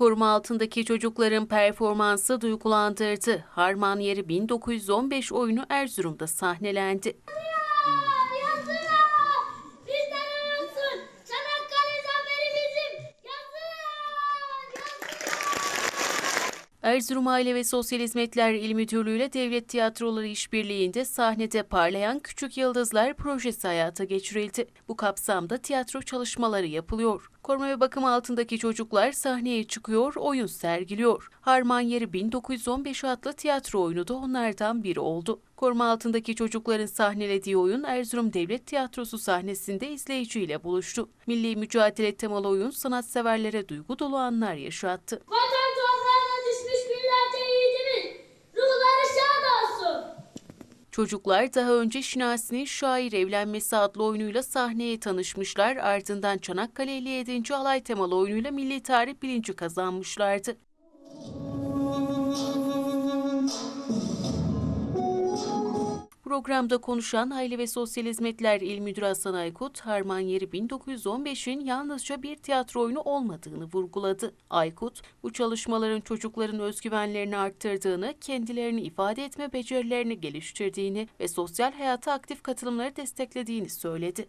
Koruma altındaki çocukların performansı duygulandırdı. Harman Yeri 1915 oyunu Erzurum'da sahnelendi. Erzurum Aile ve Sosyal Hizmetler İl Müdürlüğü ile Devlet Tiyatroları İşbirliği'nde sahnede parlayan Küçük Yıldızlar projesi hayata geçirildi. Bu kapsamda tiyatro çalışmaları yapılıyor. Koruma ve bakım altındaki çocuklar sahneye çıkıyor, oyun sergiliyor. Harman Yeri 1915 adlı tiyatro oyunu da onlardan biri oldu. Koruma altındaki çocukların sahnelediği oyun Erzurum Devlet Tiyatrosu sahnesinde izleyiciyle buluştu. Milli mücadele temalı oyun sanatseverlere duygu dolu anlar yaşattı. Vatan Çocuklar daha önce Şinasi'nin Şair Evlenmesi adlı oyunuyla sahneye tanışmışlar, ardından Çanakkale 57. Alay temalı oyunuyla milli tarih bilinci kazanmışlardı. Programda konuşan Aile ve Sosyal Hizmetler İl Müdürü Hasan Aykut, Harman Yeri 1915'in yalnızca bir tiyatro oyunu olmadığını vurguladı. Aykut, bu çalışmaların çocukların özgüvenlerini arttırdığını, kendilerini ifade etme becerilerini geliştirdiğini ve sosyal hayata aktif katılımları desteklediğini söyledi.